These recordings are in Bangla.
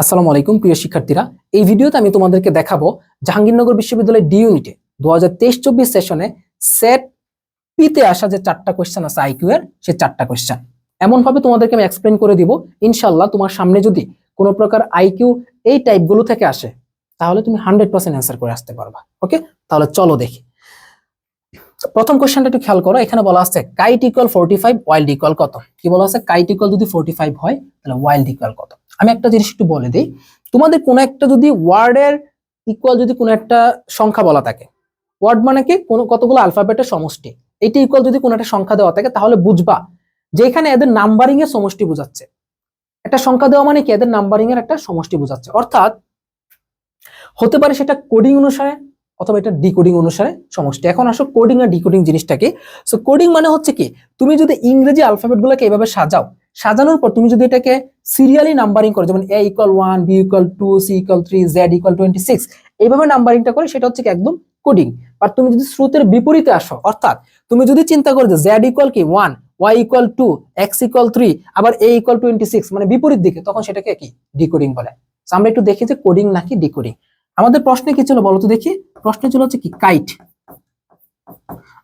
আসসালামু আলাইকুম, প্রিয় শিক্ষার্থীরা। এই ভিডিওতে আমি তোমাদেরকে দেখাবো জাহাঙ্গীরনগর বিশ্ববিদ্যালয়ের ডি ইউনিটে দু হাজার তেইশ চব্বিশ সেশনে সেট পিতে আসা যে চারটা কোয়েশ্চেন আছে আইকিউ এর, সে চারটা কোয়েশ্চেন এমন ভাবে তোমাদেরকে আমি এক্সপ্লেন করে দিব। ইনশাল্লাহ তোমার সামনে যদি কোনো প্রকার আইকিউ এই টাইপগুলো থেকে আসে, তাহলে তুমি হান্ড্রেড পার্সেন্ট অ্যান্সার করে আসতে পারবা। ওকে তাহলে চলো দেখি। প্রথম কোশ্চেনটা একটু খেয়াল করো। এখানে বলা আছে kite equal forty five wild equal কত? কি বলা আছে? কাইট ইকুয়াল যদি ফোর্টি ফাইভ হয়, তাহলে ওয়াইল্ড ইকুয়াল কত? আমি একটা জিনিস একটু বলে দিই। তোমাদের কোনো একটা যদি ওয়ার্ডের ইকুয়াল যদি কোনো একটা সংখ্যা বলা থাকে ওয়ার্ড মানে কি? কোনো কতগুলো আলফাবেটের সমষ্টি। এইটা ইকুয়াল যদি কোনো একটা সংখ্যা দেওয়া থাকে, তাহলে বুঝবা যে এখানে এদের নাম্বারিং এর সমষ্টি বোঝাচ্ছে। একটা সংখ্যা দেওয়া মানে কি? এদের নাম্বারিং এর একটা সমষ্টি বোঝাচ্ছে। অর্থাৎ হতে পারে সেটা কোডিং অনুসারে অথবা এটা ডিকোডিং অনুসারে সমষ্টি। এখন আসো কোডিং আর ডিকোডিং জিনিসটাকে সো কোডিং মানে হচ্ছে কি? তুমি যদি ইংরেজি আলফাবেট গুলোকে এভাবে সাজাও সাজানোর পর তুমি যদি এটাকে সিরিয়ালি নাম্বারিং করো, যেমন A equal one B equal two C equal three Z equal twenty six এইভাবে নাম্বারিংটা করে সেটা হচ্ছে একদম কোডিং আর তুমি যদি স্রোতের বিপরীতে আসো, অর্থাৎ তুমি যদি চিন্তা করো যে জেড ইকুয়াল কি? One Y equal two X equal three আবার এ ইকুয়াল টোয়েন্টি সিক্স মানে বিপরীত দিকে, তখন সেটাকে কি? ডিকোডিং বলে। আমরা একটু দেখি যে কোডিং নাকি ডিকোডিং আমাদের প্রশ্নে কি ছিল বলতো দেখি? প্রশ্ন ছিল হচ্ছে কি কাইট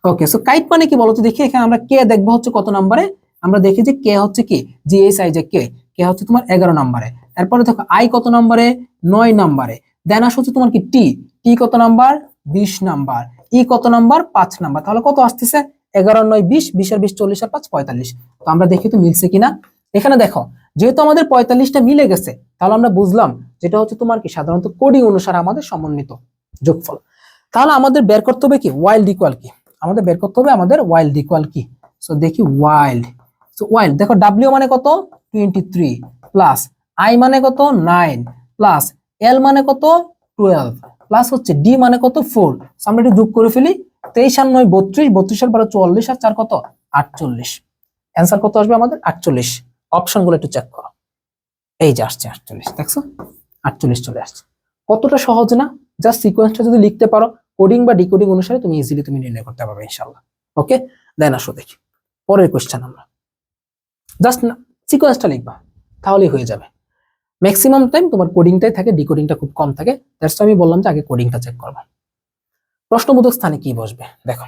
ওকে সো কাইট মানে কি বলতো দেখি? এখানে আমরা কে দেখব হচ্ছে কত নম্বরে আমরা দেখি যে কে হচ্ছে কি? জি এই সাইজে কে কে হচ্ছে তোমার এগারো নম্বরে। এরপরে দেখো আই কত নম্বরে? নয় নম্বরে। দেন আস হচ্ছে তোমার কি? টি টি কত নাম্বার? বিশ নাম্বার। ই কত নাম্বার? পাঁচ নাম্বার। তাহলে কত আসতেছে? এগারো, নয়, বিশ। বিশের বিশ চল্লিশ আর পাঁচ, পঁয়তাল্লিশ। তো আমরা দেখি তো মিলছে কিনা? এখানে দেখো, যেহেতু আমাদের পঁয়তাল্লিশটা মিলে গেছে, তাহলে আমরা বুঝলাম যেটা হচ্ছে তোমার কি? সাধারণত কোডিং অনুসারে আমাদের সমন্বিত যোগফল। তাহলে আমাদের বের করতে হবে কি? ওয়াইল্ড ইকুয়াল কি? আমাদের বের করতে হবে আমাদের ওয়াইল্ড ইকুয়াল কি? সো দেখি ওয়াইল্ড সো ওয়াইল্ড দেখো ডাব্লিউ মানে কত? টোয়েন্টি থ্রি প্লাস আই মানে কত? নাইন প্লাস এল মানে কত? টুয়েলভ প্লাস হচ্ছে ডি মানে কত? ফোর আমরা একটু যোগ করে ফেলি। তেইশ আর নয়, বত্রিশ। বত্রিশ আর বারো চুয়াল্লিশ আর চার কত? আটচল্লিশ। অ্যান্সার কত আসবে আমাদের? আটচল্লিশ। অপশনগুলো একটু চেক করো। এই যে আসছে আটচল্লিশ, দেখছ? আটচল্লিশ চলে আসছে। কতটা সহজ না? জাস্ট সিকোয়েন্সটা যদি লিখতে পারো কোডিং বা ডিকোডিং অনুসারে তুমি ইজিলি তুমি নির্ণয় করতে পারবে ইনশাল্লাহ ওকে দেন আসো দেখি। পরের কোয়েশ্চেন আমরা। জাস্ট সিকোয়েন্সটা লিখবা, তাহলেই হয়ে যাবে। ম্যাক্সিমাম টাইম তোমার কোডিংটাই থাকে ডিকোডিংটা খুব কম থাকে দ্যাটস আমি বললাম যে আগে কোডিংটা চেক করবা। প্রশ্নবোধক স্থানে কি বসবে? দেখো,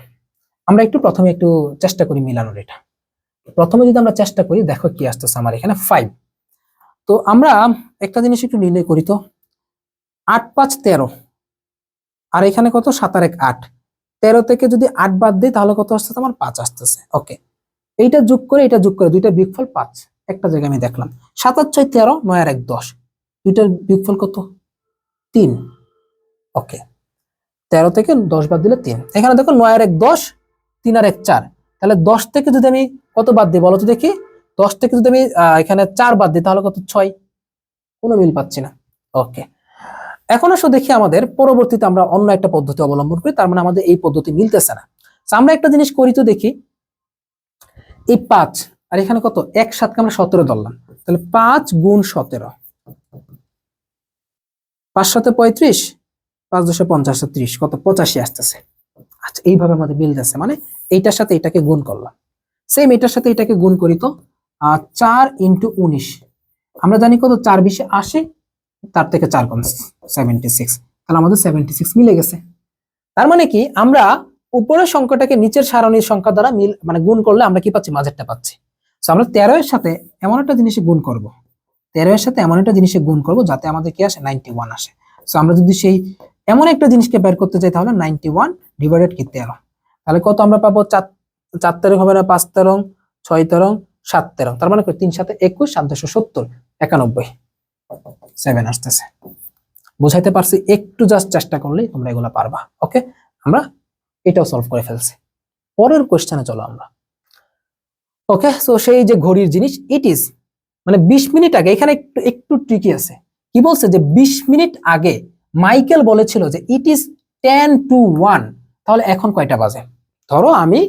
আমরা একটু প্রথমে একটু চেষ্টা করি মিলানোর এটা। প্রথমে যদি আমরা চেষ্টা করি, দেখো কি আসতেছে আমার এখানে ফাইভ তো আমরা একটা জিনিস একটু নির্ণয় করি তো, আট পাঁচ তেরো, আর এখানে কত? সাত আর এক আট। তেরো থেকে যদি আট বাদ দিই, তাহলে কত আসতেছে? আমার পাঁচ আসতেছে। ওকে এইটা যোগ করে এটা যোগ করে দুইটা বিয়োগফল পাঁচ। একটা জায়গায় আমি দেখলাম। সাত আর ছয় তেরো, নয় আর এক দশ। দুইটার বিয়োগফল কত? তিন। ওকে। তেরো থেকে দশ বাদ দিলে তিন। এখানে দেখো নয় আর এক দশ, তিন আর এক চার। তাহলে দশ থেকে যদি আমি কত বাদ দিই বলো তো দেখি? দশ থেকে যদি আমি এখানে চার বাদ দিই তাহলে কত? ছয়। কোনো মিল পাচ্ছি না। ওকে। এখন আসো দেখি আমাদের পরবর্তীতে আমরা অন্য একটা পদ্ধতি অবলম্বন করি, তার মানে আমাদের এই পদ্ধতি মিলতেছে না। আমরা একটা জিনিস করি তো দেখি এই পাঁচ, আর এখানে কত? এক সাতকে আমরা সতেরো ধরলাম। তাহলে পাঁচ গুণ সতেরো। পাঁচ সাথে পঁয়ত্রিশ, পাঁচ দশে পঞ্চাশ ত্রিশ, কত? পঁচাশি আসতেছে। আচ্ছা এইভাবে আমাদের মিলতেছে মানে এইটার সাথে এটাকে গুণ করলাম। সেম এটার সাথে এটাকে গুণ করি তো চার ইন্টু উনিশ। আমরা জানি কত? চার বিশে আসে তার থেকে চার কম সেভেন্টি সিক্স তাহলে আমাদের সেভেন্টি সিক্স মিলে গেছে। তার মানে কি? আমরা উপরের সংখ্যাটাকে নিচের সারণীর সংখ্যা দ্বারা মিল মানে গুণ করলে আমরা কি পাচ্ছি? মাঝেরটা পাচ্ছি। তো আমরা তেরো এর সাথে এমন একটা জিনিসে গুণ করব। তেরো এর সাথে এমন একটা জিনিসে গুণ করব যাতে আমাদের কি আসে? নাইনটি ওয়ান আসে। তো আমরা যদি সেই এমন একটা জিনিসকে বের করতে চাই তাহলে নাইনটি ওয়ান ডিভাইডেড কি? তেরো। তাহলে কত আমরা পাবো? চার চার তেরো হবে না, পাঁচ তেরো, ছয় তেরো, সাত তেরো। তার মানে তিন সাথে একুশ, সাত দুশো সত্তর, একানব্বই। সেভেন আসতেছে। বুঝাইতে পারছি? একটু জাস্ট চেষ্টা করলেই তোমরা এগুলো পারবা। ওকে আমরা এটাও সলভ করে ফেলছে। পরের কোয়েশ্চেনে চলো আমরা। ওকে সো সেই যে ঘড়ির জিনিস ইট ইজ মানে বিশ মিনিট আগে, এখানে একটু একটু ট্রিকি আছে। কি বলছে যে বিশ মিনিট আগে মাইকেল বলেছিল যে it is ten to one তাহলে এখন কয়টা বাজে? ধরো আমি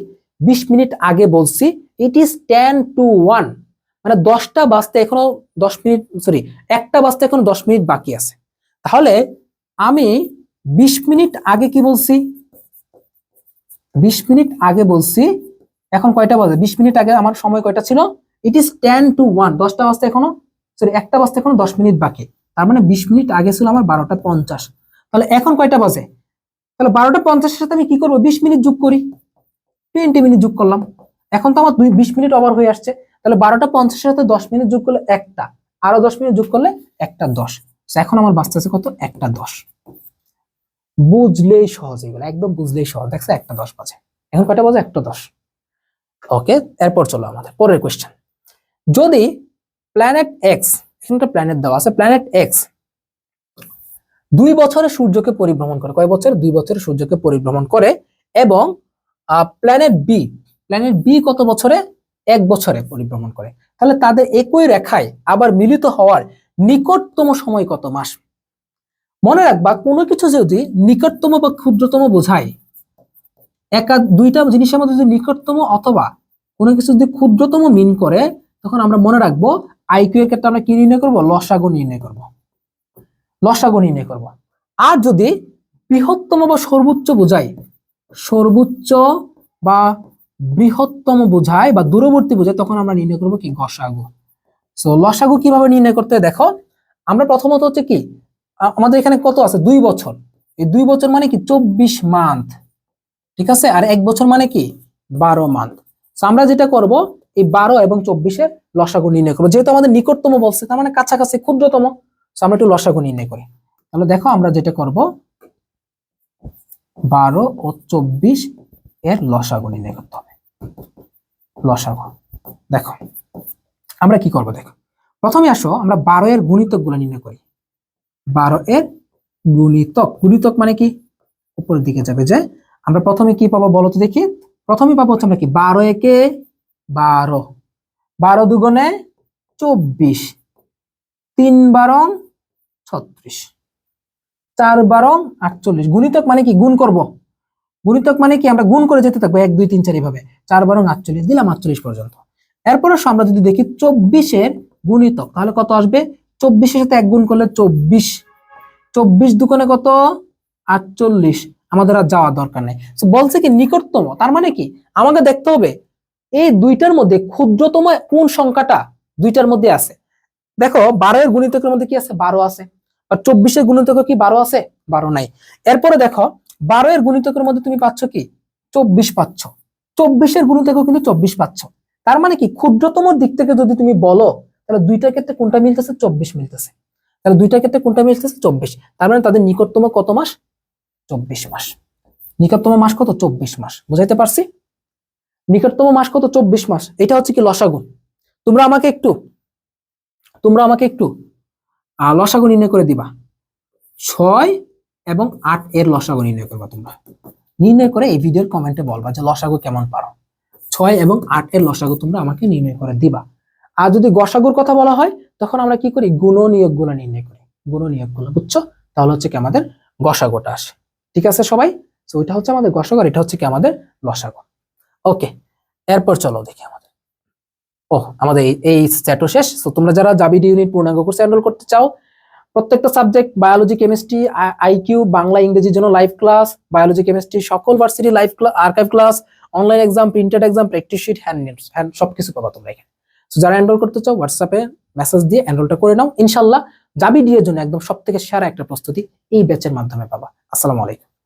বিশ মিনিট আগে বলছি it is ten to one মানে দশটা বাজতে এখনও দশ মিনিট সরি একটা বাজতে এখনও দশ মিনিট বাকি আছে। তাহলে আমি বিশ মিনিট আগে কি বলছি? বিশ মিনিট আগে বলছি, এখন কয়টা বাজে? বিশ মিনিট আগে আমার সময় কয়টা ছিল? It is ten to one দশটা বাজতে এখনও সরি একটা বাজতে এখনও দশ মিনিট বাকি। তার মানে বিশ মিনিট আগে ছিল আমার বারোটা পঞ্চাশ। তাহলে এখন কয়টা বাজে? তাহলে বারোটা পঞ্চাশের সাথে আমি কি করব? বিশ মিনিট যোগ করি। টোয়েন্টি মিনিট যোগ করলাম। এখন তো আমার দুই, বিশ মিনিট ওভার হয়ে আসছে। তাহলে বারোটা পঞ্চাশের সাথে দশ মিনিট যোগ করলে একটা। আরও দশ মিনিট যোগ করলে একটা দশ। এখন আমার বাঁচতেছে কত? একটা দশ। বুঝলেই সহজ এগুলো একদম বুঝলেই সহজ। দেখছে, একটা দশ বাজে। এখন কয়টা বাজে? একটা দশ। ওকে, এরপর চলো আমাদের, পরের কোয়েশ্চেন যদি প্ল্যানেট এক্স এখানটা প্ল্যানেট দেওয়া আছে প্ল্যানেট এক্স দুই বছরে সূর্যকে পরিভ্রমণ করে, কয় বছর? দুই বছরে সূর্যকে পরিভ্রমণ করে এবং প্ল্যানেট বি প্ল্যানেট বি কত বছরে? এক বছরে পরিভ্রমণ করে। তাহলে তাদের একই রেখায় আবার মিলিত হওয়ার নিকটতম সময় কত? মাস মনে রাখবা, কোনো কিছু যদি নিকটতম বা ক্ষুদ্রতম বোঝায়, একা দুইটা জিনিসের মধ্যে যদি নিকটতম অথবা কোনো কিছু যদি ক্ষুদ্রতম মিন করে, তখন আমরা মনে রাখব আইকিউ এর ক্ষেত্রে আমরা কি নির্ণয় করব? লসাগু নির্ণয় করব। লসাগু নির্ণয় করব। আর যদি বৃহত্তম বা সর্বোচ্চ বোঝায়, সর্বোচ্চ বা বৃহত্তম বোঝায় বা দূরবর্তী বোঝায়, তখন আমরা নির্ণয় করব কি? গসাগু। সো লসাগু কীভাবে নির্ণয় করতে দেখো, আমরা প্রথমত হচ্ছে কি? আমাদের এখানে কত আছে? দুই বছর। এই দুই বছর মানে কি? চব্বিশ মান্থ ঠিক আছে? আর এক বছর মানে কি? বারো মান্থ আমরা যেটা করব, এই বারো এবং চব্বিশের লসাগু নির্ণয় করব। যেহেতু আমাদের নিকটতম বলছে, তার মানে কাছাকাছি ক্ষুদ্রতম। আমরা একটু লসাগু নির্ণয় করি। তাহলে দেখো, আমরা যেটা করব, বারো ও চব্বিশ এর লসাগু নির্ণয় করতে হবে। লসাগু। দেখো, আমরা কি করব, দেখো। প্রথমে আসো, আমরা বারো এর গুণিতকগুলো নির্ণয় করি। বারো এর গুণিতক। গুণিতক মানে কি? উপরের দিকে যাবে যে, আমরা প্রথমে কি পাবো বলো তো দেখি? প্রথমে পাবো হচ্ছে আমরা কি? বারো একে বারো। বারো দুগুণে চব্বিশ। তিন বারং ছত্রিশ। চার বারং আটচল্লিশ। গুণিতক মানে কি? গুণ করব। গুণিতক মানে কি? আমরা গুণ করে যেতে থাকব। এক, দুই, তিন, চার এইভাবে। চার বারং আটচল্লিশ। দিলাম আটচল্লিশ পর্যন্ত। এরপরে আমরা যদি দেখি চব্বিশের গুণিতক, তাহলে কত আসবে? চব্বিশের সাথে এক গুণ করলে চব্বিশ। চব্বিশ দুকোণে কত? আটচল্লিশ। আমাদের আর যাওয়ার দরকার নেই। বলছে কি, নিকটতম। তার মানে কি? আমাকে দেখতে হবে, এই দুইটার মধ্যে ক্ষুদ্রতম কোন সংখ্যাটা দুইটার মধ্যে আছে? দেখো, বারো এর গুণিতকের মধ্যে কি আছে? বারো আছে। আর চব্বিশের গুণিতক কি বারো আছে? বারো নাই। এরপরে দেখো, বারো এর গুণিতকের মধ্যে তুমি পাচ্ছ কি? চব্বিশ পাচ্ছ। চব্বিশের গুণিতক কিন্তু চব্বিশ পাচ্ছ। তার মানে কি? ক্ষুদ্রতম দিক থেকে যদি তুমি বলো তাহলে দুইটার ক্ষেত্রে কোনটা মিলতেছে? চব্বিশ মিলতেছে। তাহলে দুইটার ক্ষেত্রে কোনটা মিলতেছে? চব্বিশ। তার মানে তাদের নিকটতম কত মাস? চব্বিশ মাস। নিকটতম মাস কত? চব্বিশ মাস। বুঝাইতে পারছি? নিকটতম মাস কত? চব্বিশ মাস। এটা হচ্ছে কি লসাগু? তোমরা আমাকে একটু, তোমরা আমাকে একটু লসাগু নির্ণয় করে দিবা। ছয় এবং আট এর লসাগু নির্ণয় করবা তোমরা। নির্ণয় করে এই ভিডিওর কমেন্টে বলবা যে লসাগু কেমন পারো। ছয় এবং আট এর লসাগু তোমরা আমাকে নির্ণয় করে দিবা। আর যদি গসাগুর কথা বলা হয়, তখন আমরা কি করি? গুণ নিয়োগগুলো নির্ণয় করি। গুণ নিয়োগগুলো বুঝছ? তাহলে হচ্ছে কি আমাদের গসাগোটা আসে। ঠিক আছে সবাই? তো ওইটা হচ্ছে আমাদের গসাগর, এটা হচ্ছে কি আমাদের লসাগু ওকে এরপর চলো দেখি আমাদের। ও আমাদের এই- স্ট্যাটো শেষ। তো তোমরা যারা জাবিডি ইউনিট পূর্ণাঙ্গ কোর্সে এনরোল করতে চাও, প্রত্যেকটা subject biology chemistry IQ Bangla, ইংরেজির জন্য লাইভ ক্লাস বায়োলজি কেমিস্ট্রি সকল varsity live class archive class online exam printed exam practice sheet hand hand সবকিছু পাবা তোমরা এখানে। তো যারা এনরোল করতে চাও হোয়াটসঅ্যাপে মেসেজ দিয়ে এনরোলটা করে নাও। ইনশাল্লাহ জাবি ডিএর জন্য একদম সব থেকে সেরা একটা প্রস্তুতি এই ব্যাচের মাধ্যমে পাবা। আসসালামু আলাইকুম।